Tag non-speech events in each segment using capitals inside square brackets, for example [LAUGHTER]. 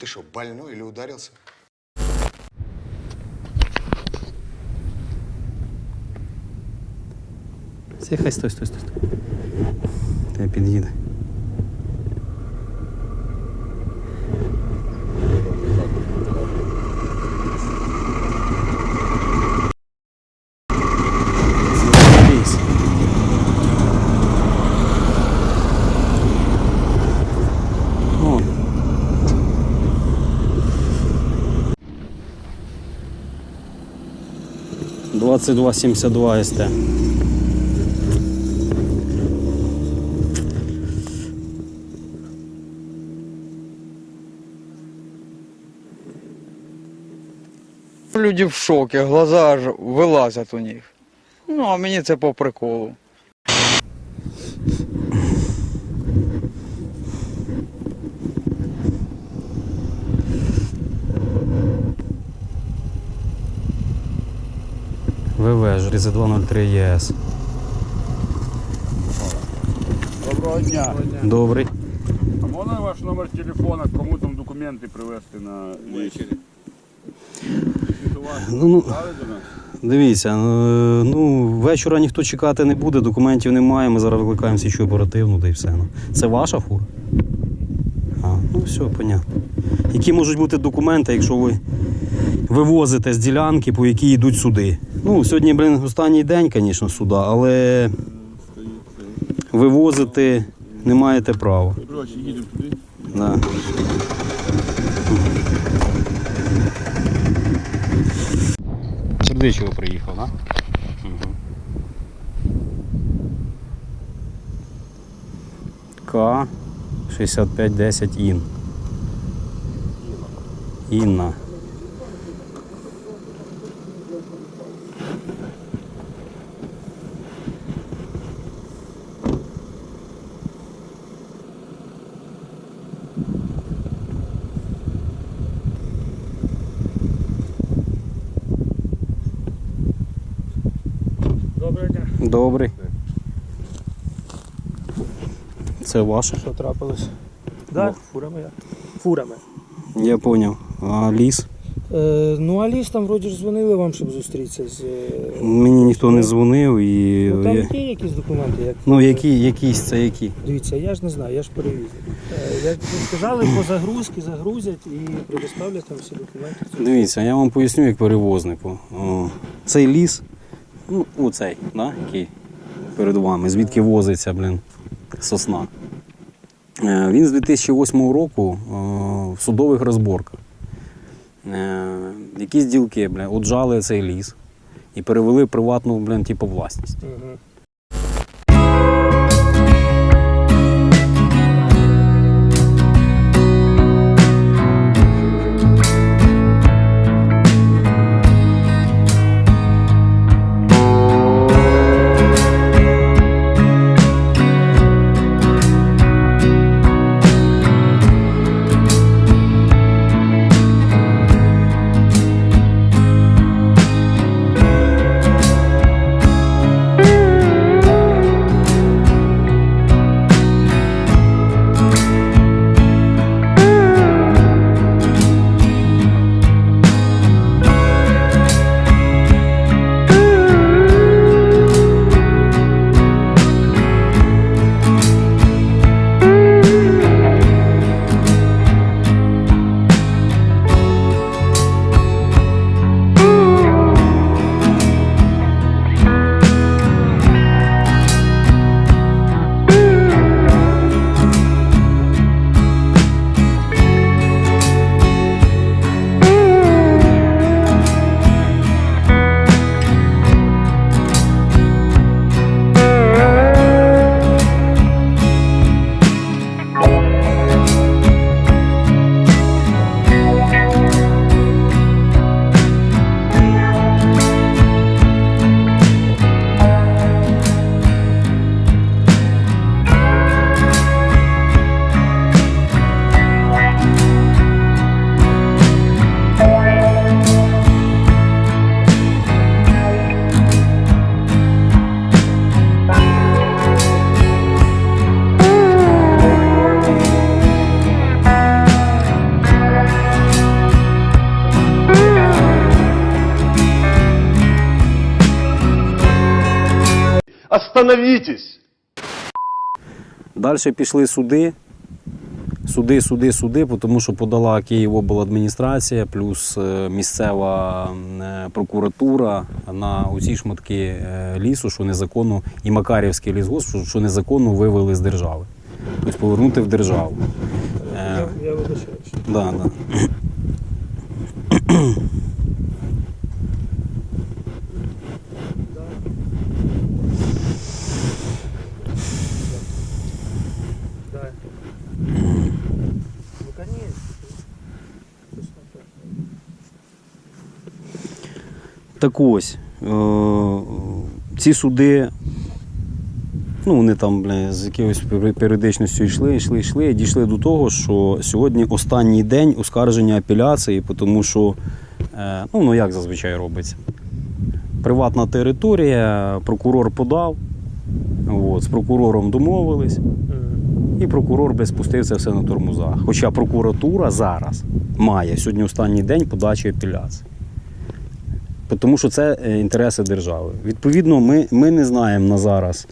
Ты что, больной или ударился? Сей, хай, стой, стой, стой. стой. Тебе під'їде. 2272 СТ. Люди в шокі, глаза аж вилазять у них. Ну, а мені це по приколу. ВВ 3203 ЄС. Доброго дня. Добрий. А можна ваш номер телефона, кому там документи привезти на ліс? Ну, ну, дивіться, е, ну, вечора ніхто чекати не буде, документів немає, ми зараз викликаємо слідчу оперативну, да і все. Ну. Це ваша фура? А, ну все, понятно. Які можуть бути документи, якщо ви вивозите з ділянки, по якій йдуть суди? Ну, сьогодні, блин, останній день, звісно, суда, але вивозити не маєте права. Коротше, їдемо туди. Да. Сердичево приїхав, так? Да? Угу. К 6510 ін. Інна. Доброго дня. Добрий. Це ваше? Що трапилось? Так, фура моя. Фурами. Я зрозумів. А ліс? Е, ну, а ліс там вроді ж дзвонили вам, щоб зустрітися з. е, Мені ніхто не дзвонив і. Ну, там я- є якісь документи, як. Ну, які, якісь це які? Дивіться, я ж не знаю, я ж перевізник. Е, як ви сказали, по загрузки загрузять і предоставлять там всі документи. Дивіться, я вам поясню як перевознику. О, цей ліс, ну, оцей, да, який перед вами, звідки возиться, блін, сосна. Е, Він з 2008 року е, в судових розборках. Е, Якісь ділки, блін, отжали цей ліс і перевели приватну, блін, типу, власність. Остановитесь! Далі пішли суди. Суди, суди, суди, тому що подала Київобладміністрація, плюс е, місцева е, прокуратура на оці шматки е, лісу, що незаконно, і Макарівський лісгосп, що- незаконно вивели з держави. Тобто повернути в державу. Я, я вибачаюся. Да, да. Да. Ну, конечно. Так ось, е, ці суди, ну вони там бля, з якоюсь періодичністю йшли, йшли, йшли, і дійшли до того, що сьогодні останній день оскарження апеляції, тому що, е, ну, ну як зазвичай робиться. Приватна територія, прокурор подав, от, з прокурором домовились, і прокурор би спустив це все на тормозах. Хоча прокуратура зараз має сьогодні останній день подачі апеляції. Тому що це е, інтереси держави. Відповідно, ми, ми не знаємо на зараз,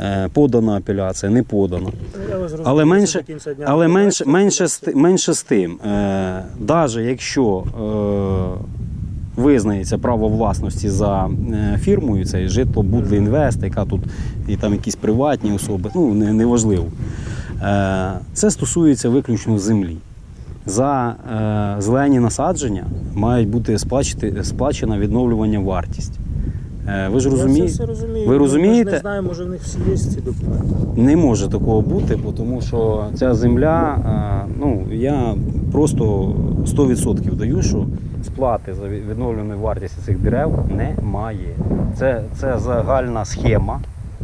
е, подана апеляція, не подана. Але менше, але менше, менше, з, менше з тим, навіть якщо е, визнається право власності за фірмою, це житло Будлінвест, яка тут і там якісь приватні особи, ну не, неважливо. Е, це стосується виключно землі. За е, зелені насадження мають бути сплачити, сплачена відновлювання вартість. Е, ви ж Я це розумієте? все розумію. Ви розумієте? Ми ж не знаємо, може в них всі є ці документи. Не може такого бути, бо тому що ця земля, е, ну я просто 100% даю, що сплати за від- відновлену вартість цих дерев немає. Це, це загальна схема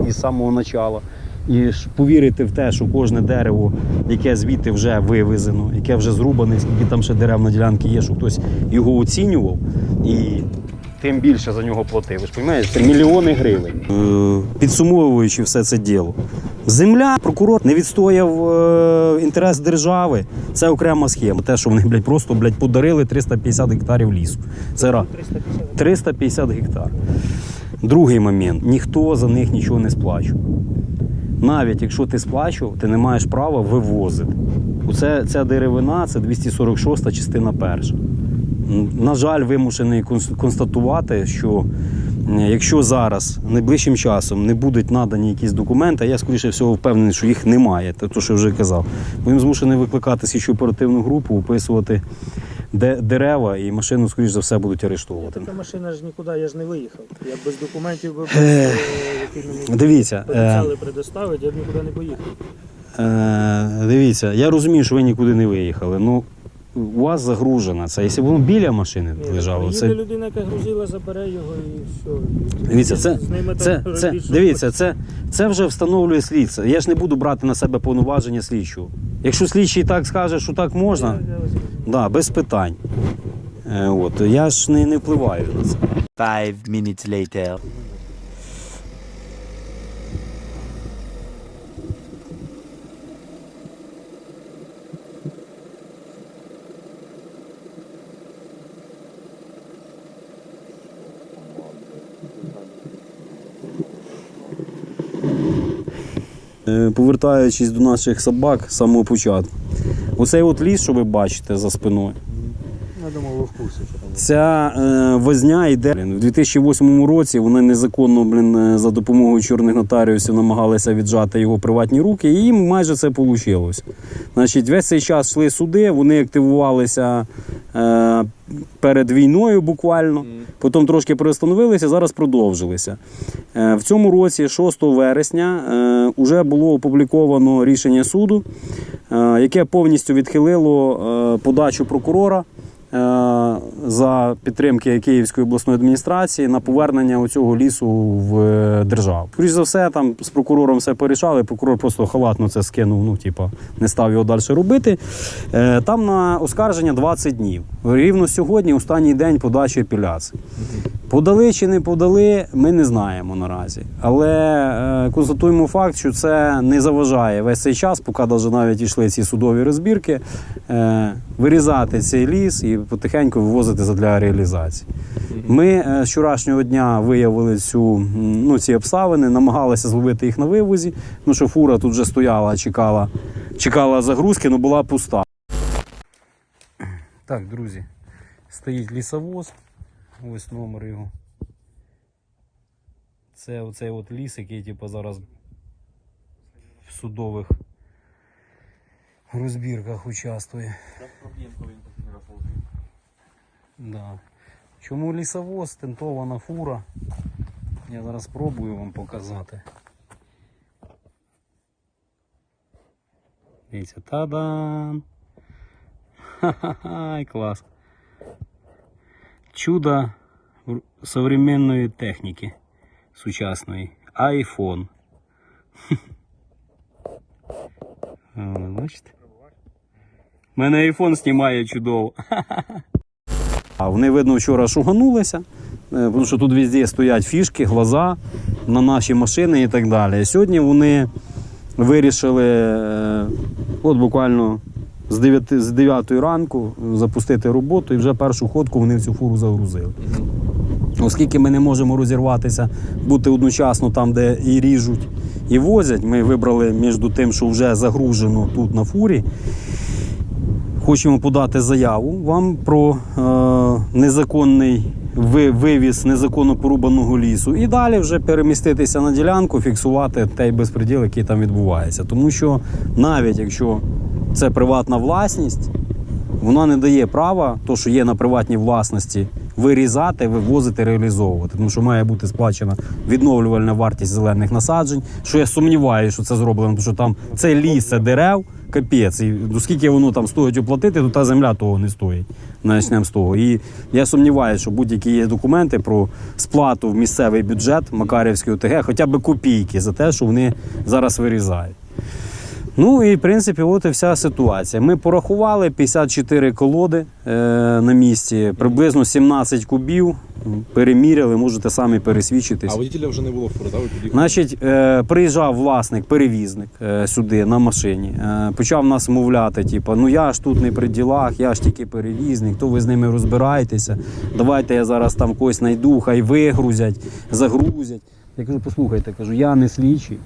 із самого початку. І повірити в те, що кожне дерево, яке звідти вже вивезено, яке вже зрубане, скільки там ще дерев на ділянці є, що хтось його оцінював і тим більше за нього платив. Ви ж розумієте, це мільйони гривень. Е, Підсумовуючи все це діло. Земля, прокурор не відстояв е, інтерес держави. Це окрема схема. Те, що вони блядь, просто блядь, подарили 350 гектарів лісу. Це раз. 350. 350 гектар. Другий момент: ніхто за них нічого не сплачує. Навіть якщо ти сплачував, ти не маєш права вивозити. Оце, ця деревина це 246 частина перша. На жаль, вимушений констатувати, що якщо зараз найближчим часом не будуть надані якісь документи, я скоріше всього впевнений, що їх немає, те, то, що вже казав. Будемо змушені викликати слідчу оперативну групу, описувати де дерева, і машину, скоріш за все, будуть арештовувати. Така машина ж нікуди, я ж не виїхав. Я б без документів би е, мені Дивіться, е, предоставити, я б нікуди не поїхав. Е, дивіться, я розумію, що ви нікуди не виїхали. Ну, у вас загружено це. Якщо б воно біля машини Ні, лежало, це. людина, яка грузила, забере його і все. Дивіться, це, це, це, дивіться, це, це вже встановлює слідство. Я ж не буду брати на себе повноваження слідчого. Якщо слідчий так скаже, що так можна, Я- я да, без питань. Е, от, я ж не, не впливаю на це. Five minutes later. Повертаючись до наших собак з самого початку. Оцей от ліс, що ви бачите за спиною. Я думав, ви в курсі, що там. Ця е, возня йде блін, в 2008 році. Вони незаконно блін, е, за допомогою чорних нотаріусів намагалися віджати його приватні руки, і їм майже це вийшло. Значить, весь цей час йшли суди, вони активувалися е, перед війною буквально, потім трошки приостановилися, зараз продовжилися. Е, в цьому році, 6 вересня, е, вже було опубліковано рішення суду, е, яке повністю відхилило е, подачу прокурора за підтримки Київської обласної адміністрації на повернення цього лісу в е, державу. Скоріше за все, там з прокурором все порішали. Прокурор просто халатно це скинув. Ну, типа, не став його далі робити. Е, Там на оскарження 20 днів. Рівно сьогодні, останній день подачі апеляції. Подали чи не подали, ми не знаємо наразі. Але е, констатуємо факт, що це не заважає весь цей час, поки даже навіть йшли ці судові розбірки, е, вирізати цей ліс і потихеньку вивозити задля реалізації. Ми е, з вчорашнього дня виявили цю, ну, ці обставини, намагалися зловити їх на вивозі, ну що фура тут вже стояла, чекала, чекала загрузки, але була пуста. Так, друзі, стоїть лісовоз. Ось номер його. Це оцей от ліс, який типу, зараз в судових розбірках участвує. Да. Чому лісовоз, тентована фура? Я зараз спробую вам показати. Дивіться, та-дам! Ха-ха-ха, клас. Чудо современної техніки сучасної. iPhone. [LAUGHS] Бачите? У мене iPhone знімає чудово. [LAUGHS] А вони, видно, вчора шуганулися, е, тому що тут везде стоять фішки, глаза на наші машини і так далі. Сьогодні вони вирішили, е, от буквально з 9, з 9 ранку запустити роботу і вже першу ходку вони в цю фуру загрузили. Оскільки ми не можемо розірватися, бути одночасно там, де і ріжуть, і возять, ми вибрали між тим, що вже загружено тут на фурі. Хочемо подати заяву вам про е, незаконний вивіз незаконно порубаного лісу і далі вже переміститися на ділянку, фіксувати той безпреділ, який там відбувається. Тому що навіть якщо це приватна власність, вона не дає права, то, що є на приватній власності, вирізати, вивозити, реалізовувати. Тому що має бути сплачена відновлювальна вартість зелених насаджень. Що я сумніваюся, що це зроблено, тому що там це ліс, це дерев, капець. І оскільки воно там стоїть оплатити, то та земля того не стоїть. Начнемо з того. І я сумніваюся, що будь-які є документи про сплату в місцевий бюджет Макарівської ОТГ, хоча б копійки за те, що вони зараз вирізають. Ну і в принципі, от і вся ситуація. Ми порахували 54 колоди е, на місці, приблизно 17 кубів. Переміряли, можете самі пересвідчитись. А водителя вже не було фури, да? Значить, е, приїжджав власник, перевізник е, сюди на машині. Е, почав нас мовляти, типу, ну я ж тут не при ділах, я ж тільки перевізник, то ви з ними розбираєтеся. Давайте я зараз там когось знайду, хай вигрузять, загрузять. Я кажу, послухайте, кажу, я не слідчий.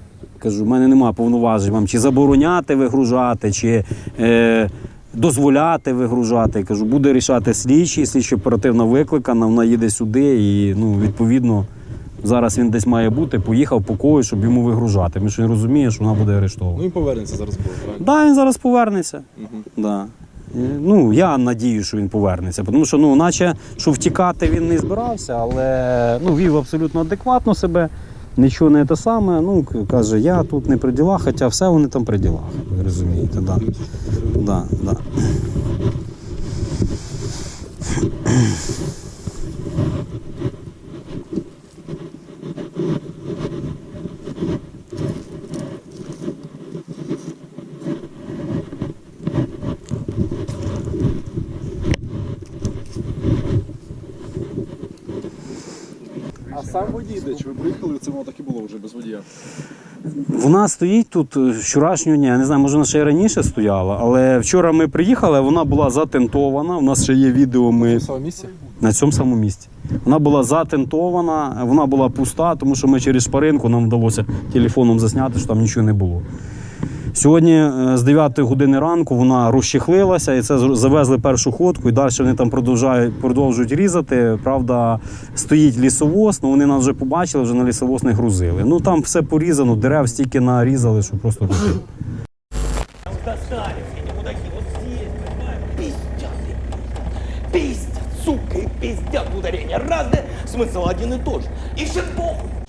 Кажу, в мене немає повноважень вам чи забороняти вигружати, чи е, дозволяти вигружати. Кажу, буде рішати слідчий, слідчо оперативно викликана, вона їде сюди і ну, відповідно. Зараз він десь має бути, поїхав по когось, щоб йому вигружати. Ми що він розуміє, що вона буде Ну арештована. він повернеться зараз буде, правильно? Так, да, він зараз повернеться. Мгм. Да. Е, Ну, я надію, що він повернеться. Тому що, ну, наче, що втікати він не збирався, але ну, вів абсолютно адекватно себе, нічого не те саме. Ну, каже, я тут не при ділах, хоча все вони там при ділах. Ви розумієте, да. Да, да. А сам водій де? Чи ви приїхали, це воно так і було вже без водія? Вона стоїть тут е, з вчорашнього дня. Я не знаю, може вона ще й раніше стояла, але вчора ми приїхали, вона була затентована. У нас ще є відео. Ми самому місці? на цьому самому місці. Вона була затентована, вона була пуста, тому що ми через шпаринку нам вдалося телефоном засняти, що там нічого не було. Сьогодні е, з 9 години ранку вона розчехлилася і це завезли першу ходку, і далі вони там продовжують, продовжують різати. Правда, стоїть лісовоз, але вони нас вже побачили, вже на лісовоз не грузили. Ну там все порізано, дерев стільки нарізали, що просто? Пиздят, сука, и пиздят. Ударение разное, смысл один и тот же. И всем похуй.